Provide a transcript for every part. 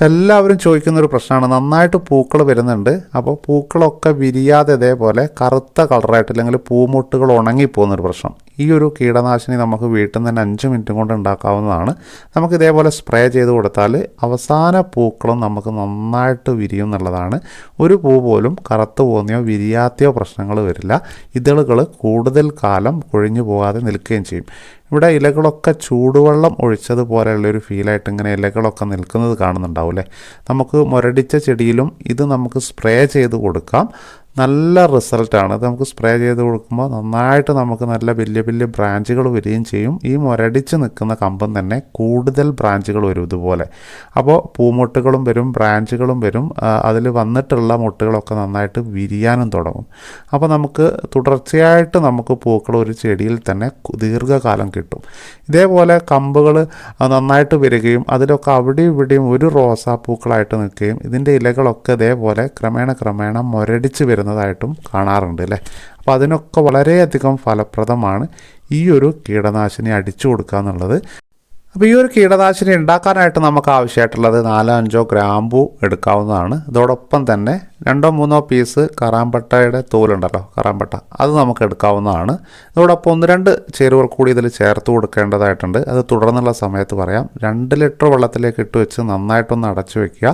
എല്ലാവരും ചോദിക്കുന്ന ഒരു പ്രശ്നമാണ്. നന്നായിട്ട് പൂക്കൾ വരുന്നുണ്ട്. അപ്പോൾ പൂക്കളൊക്കെ വിരിയാതെ ഇതേപോലെ കറുത്ത കളറായിട്ട് അല്ലെങ്കിൽ പൂമുട്ടുകൾ ഉണങ്ങിപ്പോകുന്നൊരു പ്രശ്നം. ഈ ഒരു കീടനാശിനി നമുക്ക് വീട്ടിൽ നിന്ന് തന്നെ അഞ്ച് മിനിറ്റും കൊണ്ട് ഉണ്ടാക്കാവുന്നതാണ്. നമുക്ക് ഇതേപോലെ സ്പ്രേ ചെയ്ത് കൊടുത്താൽ അവസാന പൂക്കളും നമുക്ക് നന്നായിട്ട് വിരിയും എന്നുള്ളതാണ്. ഒരു പൂ പോലും കറുത്ത് പോകുന്നയോ വിരിയാത്തയോ പ്രശ്നങ്ങൾ വരില്ല. ഇതളുകൾ കൂടുതൽ കാലം കൊഴിഞ്ഞു പോകാതെ നിൽക്കുകയും ചെയ്യും. ഇവിടെ ഇലകളൊക്കെ ചൂടുവെള്ളം ഒഴിച്ചതുപോലെയുള്ള ഒരു ഫീലായിട്ട് ഇങ്ങനെ ഇലകളൊക്കെ നിൽക്കുന്നത് കാണുന്നുണ്ടാവും അല്ലേ? നമുക്ക് മുരടിച്ച ചെടിയിലും ഇത് നമുക്ക് സ്പ്രേ ചെയ്ത് കൊടുക്കാം. നല്ല റിസൾട്ടാണ്. ഇത് നമുക്ക് സ്പ്രേ ചെയ്ത് കൊടുക്കുമ്പോൾ നന്നായിട്ട് നമുക്ക് നല്ല വലിയ വലിയ ബ്രാഞ്ചുകൾ വരികയും ചെയ്യും. ഈ മുരടിച്ച് നിൽക്കുന്ന കമ്പം തന്നെ കൂടുതൽ ബ്രാഞ്ചുകൾ വരും ഇതുപോലെ. അപ്പോൾ പൂമൊട്ടുകളും വരും ബ്രാഞ്ചുകളും വരും. അതിൽ വന്നിട്ടുള്ള മുട്ടുകളൊക്കെ നന്നായിട്ട് വിരിയാനും തുടങ്ങും. അപ്പോൾ നമുക്ക് തുടർച്ചയായിട്ട് നമുക്ക് പൂക്കൾ ഒരു ചെടിയിൽ തന്നെ ദീർഘകാലം കിട്ടും. ഇതേപോലെ കമ്പുകൾ നന്നായിട്ട് വരികയും അതിലൊക്കെ അവിടെയും ഇവിടെയും ഒരു റോസാപ്പൂക്കളായിട്ട് നിൽക്കുകയും ഇതിന്റെ ഇലകളൊക്കെ ഇതേപോലെ ക്രമേണ ക്രമേണ മുരടിച്ച് വരുന്നതായിട്ടും കാണാറുണ്ട് അല്ലേ? അപ്പോൾ അതിനൊക്കെ വളരെയധികം ഫലപ്രദമാണ് ഈ ഒരു കീടനാശിനി അടിച്ചു കൊടുക്കുക എന്നുള്ളത്. അപ്പോൾ ഈ ഒരു കീടനാശിനി ഉണ്ടാക്കാനായിട്ട് നമുക്ക് ആവശ്യമായിട്ടുള്ളത് നാലോ അഞ്ചോ ഗ്രാമ്പു എടുക്കാവുന്നതാണ്. ഇതോടൊപ്പം തന്നെ രണ്ടോ മൂന്നോ പീസ് കറാമ്പട്ടയുടെ തോലുണ്ടല്ലോ കറാമ്പട്ട അത് നമുക്ക് എടുക്കാവുന്നതാണ്. ഇതോടൊപ്പം ഒന്ന് രണ്ട് ചേരുവകൾ കൂടി ഇതിൽ ചേർത്ത് കൊടുക്കേണ്ടതായിട്ടുണ്ട്. അത് തുടർന്നുള്ള സമയത്ത് പറയാം. രണ്ട് ലിറ്റർ വെള്ളത്തിലേക്ക് ഇട്ട് വെച്ച് നന്നായിട്ടൊന്ന് അടച്ചു വയ്ക്കുക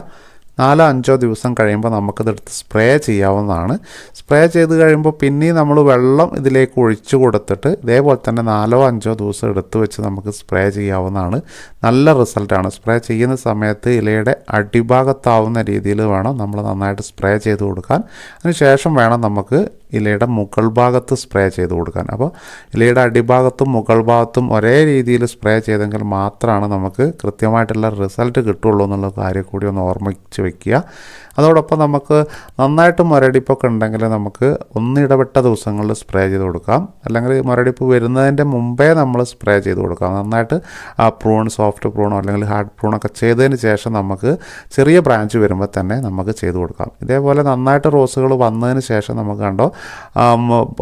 നാലോ അഞ്ചോ ദിവസം കഴിയുമ്പോൾ നമുക്കിതെടുത്ത് സ്പ്രേ ചെയ്യാവുന്നതാണ്. സ്പ്രേ ചെയ്ത് കഴിയുമ്പോൾ പിന്നെയും നമ്മൾ വെള്ളം ഇതിലേക്ക് ഒഴിച്ചു കൊടുത്തിട്ട് ഇതേപോലെ തന്നെ നാലോ അഞ്ചോ ദിവസം എടുത്തു വെച്ച് നമുക്ക് സ്പ്രേ ചെയ്യാവുന്നതാണ്. നല്ല റിസൾട്ടാണ്. സ്പ്രേ ചെയ്യുന്ന സമയത്ത് ഇലയുടെ അടിഭാഗത്താവുന്ന രീതിയിൽ വേണം നമ്മൾ നന്നായിട്ട് സ്പ്രേ ചെയ്ത് കൊടുക്കാൻ. അതിനുശേഷം വേണം നമുക്ക് ഇലയുടെ മുകൾ ഭാഗത്ത് സ്പ്രേ ചെയ്ത് കൊടുക്കാൻ. അപ്പോൾ ഇലയുടെ അടിഭാഗത്തും മുകൾ ഭാഗത്തും ഒരേ രീതിയിൽ സ്പ്രേ ചെയ്തെങ്കിൽ മാത്രമാണ് നമുക്ക് കൃത്യമായിട്ടുള്ള റിസൾട്ട് കിട്ടുള്ളൂ എന്നുള്ള കാര്യം കൂടി ഒന്ന് ഓർമ്മിച്ച് വെക്കുക. അതോടൊപ്പം നമുക്ക് നന്നായിട്ട് മുരടിപ്പൊക്കെ ഉണ്ടെങ്കിൽ നമുക്ക് ഒന്നിടവിട്ട ദിവസങ്ങളിൽ സ്പ്രേ ചെയ്ത് കൊടുക്കാം. അല്ലെങ്കിൽ മുരടിപ്പ് വരുന്നതിന്റെ മുമ്പേ നമ്മൾ സ്പ്രേ ചെയ്ത് കൊടുക്കാം. നന്നായിട്ട് ആ പ്രൂൺ സോഫ്റ്റ് പ്രൂണോ അല്ലെങ്കിൽ ഹാർഡ് പ്രൂണൊക്കെ ചെയ്തതിന് ശേഷം നമുക്ക് ചെറിയ ബ്രാഞ്ച് വരുമ്പോൾ തന്നെ നമുക്ക് ചെയ്ത് കൊടുക്കാം. ഇതേപോലെ നന്നായിട്ട് റോസുകൾ വന്നതിന് ശേഷം നമുക്ക് കണ്ടോ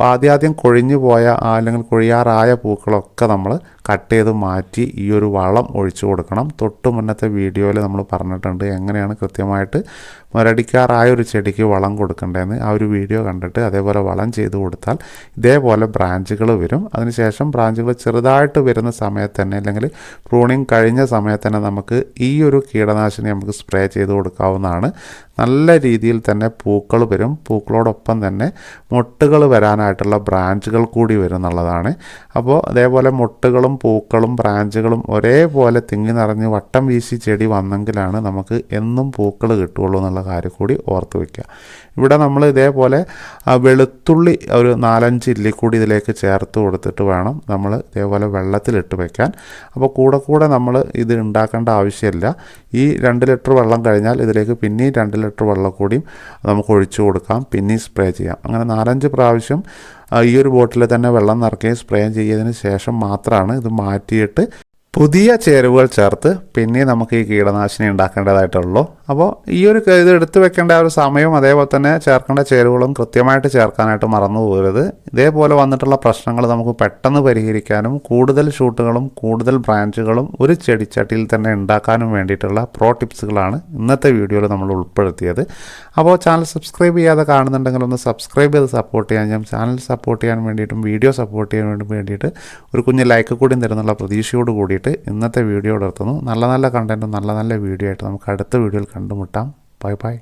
ആദ്യാദ്യം കൊഴിഞ്ഞു പോയ അല്ലെങ്കിൽ കൊഴിയാറായ പൂക്കളൊക്കെ നമ്മൾ കട്ട് ചെയ്ത് മാറ്റി ഈ ഒരു വളം ഒഴിച്ചു കൊടുക്കണം. തൊട്ട് മുന്നത്തെ വീഡിയോയിൽ നമ്മൾ പറഞ്ഞിട്ടുണ്ട് എങ്ങനെയാണ് കൃത്യമായിട്ട് മുരടിക്കാറായ ഒരു ചെടിക്ക് വളം കൊടുക്കേണ്ടതെന്ന്. ആ ഒരു വീഡിയോ കണ്ടിട്ട് അതേപോലെ വളം ചെയ്ത് കൊടുത്താൽ ഇതേപോലെ ബ്രാഞ്ചുകൾ വരും. അതിനുശേഷം ബ്രാഞ്ചുകൾ ചെറുതായിട്ട് വരുന്ന സമയത്ത് തന്നെ അല്ലെങ്കിൽ പ്രൂണിങ് കഴിഞ്ഞ സമയത്ത് തന്നെ നമുക്ക് ഈ ഒരു കീടനാശിനി നമുക്ക് സ്പ്രേ ചെയ്ത് കൊടുക്കാവുന്നതാണ്. നല്ല രീതിയിൽ തന്നെ പൂക്കൾ വരും. പൂക്കളോടൊപ്പം തന്നെ മൊട്ടുകൾ വരാനായിട്ടുള്ള ബ്രാഞ്ചുകൾ കൂടി വരും എന്നുള്ളതാണ്. അപ്പോൾ അതേപോലെ മൊട്ടുകളും പൂക്കളും ബ്രാഞ്ചുകളും ഒരേപോലെ തിങ്ങി നിറഞ്ഞ് വട്ടം വീശി ചെടി വന്നെങ്കിലാണ് നമുക്ക് എന്നും പൂക്കൾ കിട്ടുകയുള്ളൂ എന്നുള്ള കാര്യം കൂടി ഓർത്ത് വയ്ക്കുക ഇവിടെ നമ്മൾ ഇതേപോലെ വെളുത്തുള്ളി ഒരു നാലഞ്ച് ഇല്ലി കൂടി ഇതിലേക്ക് ചേർത്ത് കൊടുത്തിട്ട് വേണം നമ്മൾ ഇതേപോലെ വെള്ളത്തിലിട്ട് വയ്ക്കാൻ അപ്പോൾ കൂടെ കൂടെ നമ്മൾ ഇത് ഉണ്ടാക്കേണ്ട ആവശ്യമില്ല. ഈ രണ്ട് ലിറ്റർ വെള്ളം കഴിഞ്ഞാൽ ഇതിലേക്ക് പിന്നെയും രണ്ട് ലിറ്റർ വെള്ളം കൂടിയും നമുക്ക് ഒഴിച്ചു കൊടുക്കാം പിന്നെയും സ്പ്രേ ചെയ്യാം. അങ്ങനെ നാലഞ്ച് പ്രാവശ്യം ഈ ഒരു ബോട്ടിൽ തന്നെ വെള്ളം നിറയ്ക്കുകയും സ്പ്രേ ചെയ്തതിന് ശേഷം മാത്രമാണ് ഇത് മാറ്റിയിട്ട് പുതിയ ചേരുവകൾ ചേർത്ത് പിന്നെ നമുക്ക് ഈ കീടനാശിനി ഉണ്ടാക്കേണ്ടതായിട്ടുള്ളൂ. അപ്പോൾ ഈ ഒരു ഇത് എടുത്തു വെക്കേണ്ട ഒരു സമയവും അതേപോലെ തന്നെ ചേർക്കേണ്ട ചേരുവകളും കൃത്യമായിട്ട് ചേർക്കാനായിട്ട് മറന്നു പോകരുത്. ഇതേപോലെ വന്നിട്ടുള്ള പ്രശ്നങ്ങൾ നമുക്ക് പെട്ടെന്ന് പരിഹരിക്കാനും കൂടുതൽ ഷൂട്ടുകളും കൂടുതൽ ബ്രാഞ്ചുകളും ഒരു ചെടിച്ചട്ടിയിൽ തന്നെ ഉണ്ടാക്കാനും വേണ്ടിയിട്ടുള്ള പ്രോ ടിപ്സുകളാണ് ഇന്നത്തെ വീഡിയോയിൽ നമ്മൾ ഉൾപ്പെടുത്തിയത്. അപ്പോൾ ചാനൽ സബ്സ്ക്രൈബ് ചെയ്യാതെ കാണുന്നുണ്ടെങ്കിൽ ഒന്ന് സബ്സ്ക്രൈബ് ചെയ്ത് സപ്പോർട്ട് ചെയ്യാൻ ഞാൻ ചാനൽ സപ്പോർട്ട് ചെയ്യാൻ വേണ്ടിയിട്ടും വീഡിയോ സപ്പോർട്ട് ചെയ്യാൻ വേണ്ടിയിട്ട് ഒരു കുഞ്ഞ് ലൈക്ക് കൂടി തരുന്നുള്ള പ്രതീക്ഷയോട് കൂടിയിട്ട് ഇന്നത്തെ വീഡിയോ എടുത്തുന്നു നല്ല നല്ല കണ്ടന്റും നല്ല നല്ല വീഡിയോ ആയിട്ട് നമുക്ക് അടുത്ത വീഡിയോയിൽ കണ്ടുമുട്ടാം. Bye bye